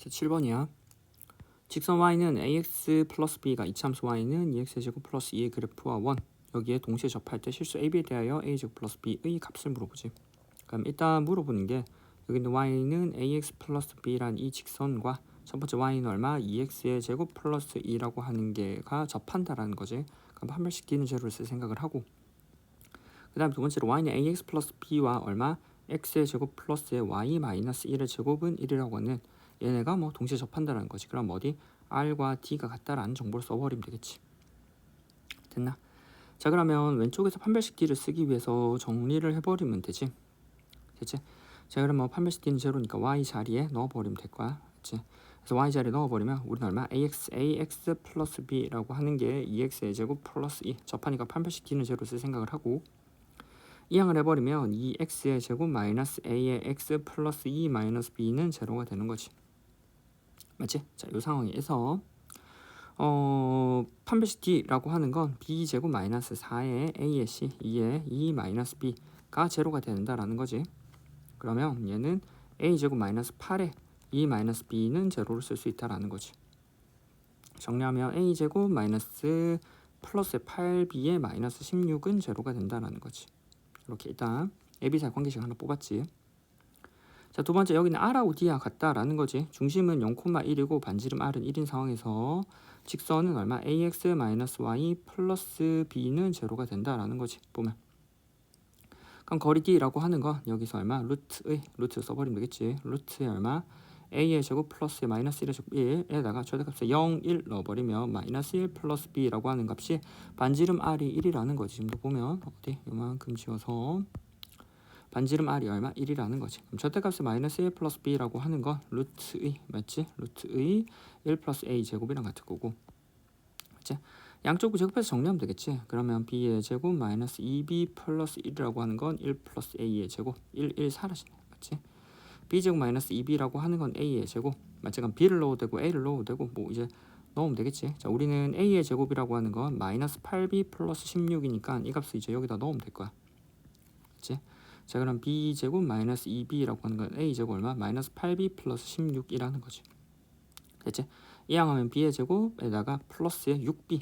자, 7번이야. 직선 y는 ax 플러스 b가 이참수 y는 2x의 제곱 플러스 2의 그래프와 원 여기에 동시에 접할 때 실수 ab에 대하여 a 제곱 플러스 b의 값을 물어보지. 그럼 일단 물어보는 게 여기 있는 y는 ax 플러스 b란 이 직선과 첫 번째 y는 얼마? 2x의 제곱 플러스 2라고 하는 게가 접한다라는 거지. 그럼 뒤는 제로를 쓸 생각을 하고 그 다음 두 번째로 y는 ax 플러스 b와 얼마? x의 제곱 플러스의 y 마이너스 1의 제곱은 1이라고 하는 얘네가 뭐 동시에 접한다라는 거지. 그럼 어디 r과 d가 같다라는 정보를 써버리면 되겠지. 됐나? 자 그러면 왼쪽에서 판별식 d를 쓰기 위해서 정리를 해버리면 되지. 됐지? 자 그러면 판별식 d는 제로니까 y 자리에 넣어버리면 될 거야. 그치? 그래서 y 자리에 넣어버리면 우리는 얼마? ax ax 플러스 b라고 하는 게 2x의 제곱 플러스 2 접하니까 판별식 d는 제로 쓸 생각을 하고 이항을 해버리면 2x의 제곱 마이너스 a의 x 플러스 2 마이너스 b는 제로가 되는 거지. 맞지? 자, 이 상황에서 어, 판별식 d라고 하는 건 b 제곱 마이너스 4의 a의 c 2의 2 마이너스 b가 제로가 된다라는 거지. 그러면 얘는 a 제곱 마이너스 8의 2 마이너스 b는 제로를 쓸 수 있다라는 거지. 정리하면 a 제곱 마이너스 플러스 8b의 마이너스 16은 제로가 된다라는 거지. 이렇게 일단 AB사 관계식 하나 뽑았지. 자, 두 번째 여기는 R하고 D와 같다라는 거지. 중심은 0,1이고 반지름 R은 1인 상황에서 직선은 얼마? AX 마이너스 Y 플러스 B는 제로가 된다라는 거지. 보면. 그럼 거리 D라고 하는 건 여기서 얼마? 루트의 루트 써버리면 되겠지. 루트의 얼마? a의 제곱 플러스 마이너스 1의 제곱 1에다가 최대값에 0, 1 넣어버리면 마이너스 1 플러스 b라고 하는 값이 반지름 r이 1이라는 거지. 지금도 보면 어디 이만큼 지워서 반지름 r이 얼마? 1이라는 거지. 그럼 절대값에 마이너스 1 플러스 b라고 하는 건 루트의 맞지? 루트의 1 플러스 a 제곱이랑 같을 거고 맞지? 양쪽을 제곱해서 정리하면 되겠지. 그러면 b의 제곱 마이너스 2b 플러스 1이라고 하는 건 1 플러스 a의 제곱 1, 1 사라지네. 맞지? b제곱 마이너스 2b라고 하는 건 a의 제곱 맞지? 그럼 b를 넣어도 되고 a를 넣어도 되고 뭐 이제 넣으면 되겠지. 자, 우리는 a의 제곱이라고 하는 건 마이너스 8b 플러스 16이니까 이 값을 이제 여기다 넣으면 될 거야. 그치? 자, 그럼 b 제곱 마이너스 2b라고 하는 건 a 제곱 얼마? 마이너스 8b 플러스 16이라는 거지. 됐지? 이항하면 b의 제곱에다가 플러스에 6b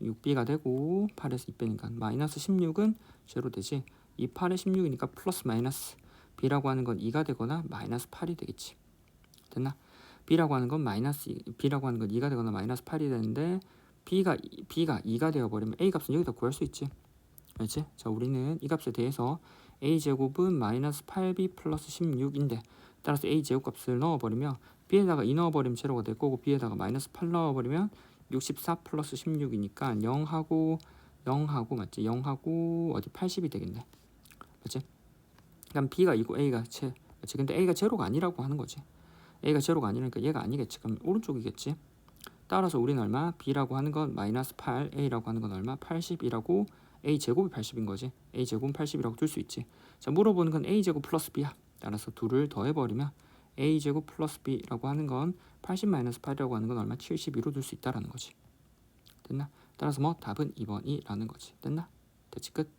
6b가 되고 8에서 2 빼니까 마이너스 16은 제로 되지. 이 8에 16이니까 플러스 마이너스 b라고 하는 건 2가 되거나 마이너스 8이 되겠지. 됐나? b라고 하는 건 마이너스 b라고 하는 건 2가 되거나 마이너스 8이 되는데 b가 b가 2가 되어 버리면 a 값은 여기다 구할 수 있지. 그렇지? 자, 우리는 이 값에 대해서 a 제곱은 마이너스 8b 플러스 16인데 따라서 a 제곱 값을 넣어 버리면 b에다가 2 넣어 버리면 제로가 될 거고 b에다가 마이너스 8 넣어 버리면 64 플러스 16이니까 0하고 0하고 맞지? 0하고 어디 80이 되겠네. 맞지? 그럼 b가 2고 a가 제 그치? 근데 a가 제로가 아니라고 하는 거지. a가 제로가 아니니까 얘가 아니겠지. 그럼 오른쪽이겠지. 따라서 우리는 얼마? b라고 하는 건 마이너스 8, a라고 하는 건 얼마? 80이라고 a 제곱이 80인 거지. a 제곱은 80이라고 둘 수 있지. 자 물어보는 건 a 제곱 플러스 b야. 따라서 둘을 더해 버리면 a 제곱 플러스 b라고 하는 건 80 마이너스 8이라고 하는 건 얼마? 72로 둘 수 있다라는 거지. 됐나? 따라서 뭐 답은 2번이라는 거지. 됐나? 됐지 끝.